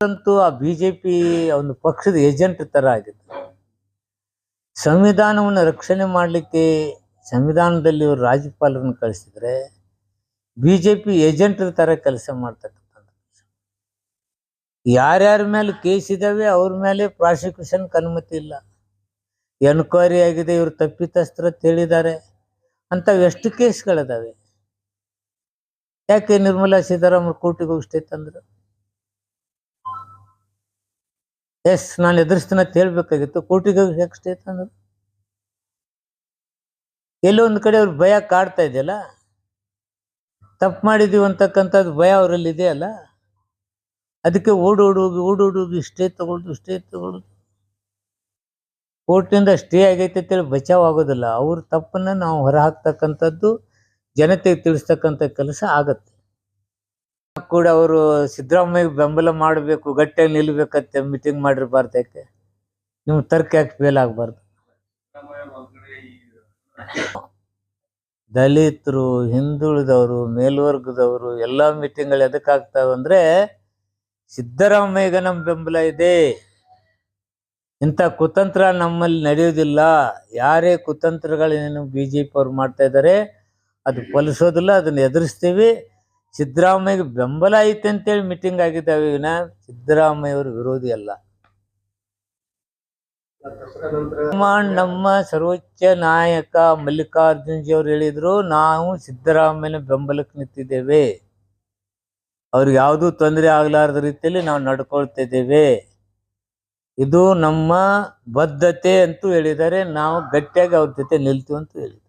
ಅಂತೂ ಆ ಬಿಜೆಪಿ ಒಂದು ಪಕ್ಷದ ಏಜೆಂಟ್ ತರ ಆಗಿದೆ ಸಂವಿಧಾನವನ್ನು ರಕ್ಷಣೆ ಮಾಡಲಿಕ್ಕೆ ಸಂವಿಧಾನದಲ್ಲಿ ಇವರು ರಾಜ್ಯಪಾಲರನ್ನು ಕಳಿಸಿದ್ರೆ ಬಿಜೆಪಿ ಏಜೆಂಟ್ ತರ ಕೆಲಸ ಮಾಡ್ತಕ್ಕಂಥ ಯಾರ್ಯಾರ ಮೇಲೆ ಕೇಸ್ ಇದಾವೆ ಅವ್ರ ಮೇಲೆ ಪ್ರಾಸಿಕ್ಯೂಷನ್ ಅನುಮತಿ ಇಲ್ಲ. ಎನ್ಕ್ವೈರಿ ಆಗಿದೆ, ಇವರು ತಪ್ಪಿತಸ್ಥರು ಅಂತ ಹೇಳಿದ್ದಾರೆ ಅಂಥವು ಎಷ್ಟು ಕೇಸ್ಗಳಿದಾವೆ? ಯಾಕೆ ನಿರ್ಮಲಾ ಸೀತಾರಾಮನ್ ಕೋರ್ಟಿಗೆ ಹೋಗಿ ಸ್ಟೇ ಎಸ್, ನಾನು ಎದುರಿಸ್ತೀನಿ ಅಂತ ಹೇಳ್ಬೇಕಾಗಿತ್ತು. ಕೋರ್ಟಿಗೆ ಹೋಗಿ ಯಾಕೆ ಸ್ಟೇ ಎಲ್ಲೋ ಒಂದು ಕಡೆ ಅವ್ರ ಭಯ ಕಾಡ್ತಾ ಇದೆಯಲ್ಲ? ತಪ್ಪು ಮಾಡಿದೀವಿ ಅಂತಕ್ಕಂಥದ್ದು ಭಯ ಅವರಲ್ಲಿ ಇದೆಯಲ್ಲ ಅದಕ್ಕೆ ಓಡೋಡೋಗಿ ಓಡೋಡೋಗಿ ಸ್ಟೇ ತಗೊಳ್ದು ಸ್ಟೇ ತಗೊಳ್ದು. ಕೋರ್ಟಿಂದ ಸ್ಟೇ ಆಗೈತೆ ಅಂತೇಳಿ ಬಚಾವ್ ಆಗೋದಿಲ್ಲ ಅವ್ರ ತಪ್ಪನ್ನ ನಾವು ಹೊರ ಹಾಕ್ತಕ್ಕಂಥದ್ದು ಜನತೆಗೆ ತಿಳಿಸ್ತಕ್ಕಂಥ ಕೆಲಸ ಆಗತ್ತೆ. ಕೂಡ ಅವರು ಸಿದ್ದರಾಮಯ್ಯ ಬೆಂಬಲ ಮಾಡಬೇಕು, ಗಟ್ಟಿಯಾಗಿ ನಿಲ್ಬೇಕಂತೆ ಮೀಟಿಂಗ್ ಮಾಡಿರ್ಬಾರ್ದು ಯಾಕೆ ನಿಮ್ಮ ತರ್ಕ ಯಾಕೆ ಫೇಲ್ ಆಗಬಾರ್ದು? ದಲಿತರು, ಹಿಂದುಳಿದವರು, ಮೇಲ್ವರ್ಗದವರು ಎಲ್ಲ ಮೀಟಿಂಗ್ಗಳು ಎದಕ್ಕೆ ಆಗ್ತಾವೆ ಅಂದ್ರೆ, ಸಿದ್ದರಾಮಯ್ಯಗೆ ನಮ್ಮ ಬೆಂಬಲ ಇದೆ. ಇಂಥ ಕುತಂತ್ರ ನಮ್ಮಲ್ಲಿ ನಡೆಯೋದಿಲ್ಲ. ಯಾರೇ ಕುತಂತ್ರಗಳೇನು ಬಿ ಜೆ ಪಿ ಅವ್ರು ಮಾಡ್ತಾ ಇದ್ದಾರೆ ಅದು ಫಲಿಸೋದಿಲ್ಲ, ಅದನ್ನ ಎದುರಿಸ್ತೀವಿ. ಸಿದ್ದರಾಮಯ್ಯಗೆ ಬೆಂಬಲ ಐತೆ ಅಂತೇಳಿ ಮೀಟಿಂಗ್ ಆಗಿದ್ದಾವೆ ವಿನ ಸಿದ್ದರಾಮಯ್ಯ ಅವರು ವಿರೋಧಿ ಅಲ್ಲ. ನಮ್ಮ ಸರ್ವೋಚ್ಚ ನಾಯಕ ಮಲ್ಲಿಕಾರ್ಜುನ್ ಜಿ ಅವ್ರು ಹೇಳಿದ್ರು, ನಾವು ಸಿದ್ದರಾಮಯ್ಯನ ಬೆಂಬಲಕ್ಕೆ ನಿಂತಿದ್ದೇವೆ. ಅವ್ರಿಗೆ ಯಾವುದೂ ತೊಂದರೆ ಆಗ್ಲಾರದ ರೀತಿಯಲ್ಲಿ ನಾವು ನಡ್ಕೊಳ್ತಿದ್ದೇವೆ ಇದು ನಮ್ಮ ಬದ್ಧತೆ ಅಂತೂ ಹೇಳಿದ್ದಾರೆ, ನಾವು ಗಟ್ಟಿಯಾಗಿ ಅವ್ರ ಜೊತೆ ನಿಲ್ತೀವಿ ಅಂತ ಹೇಳಿದ್ದಾರೆ.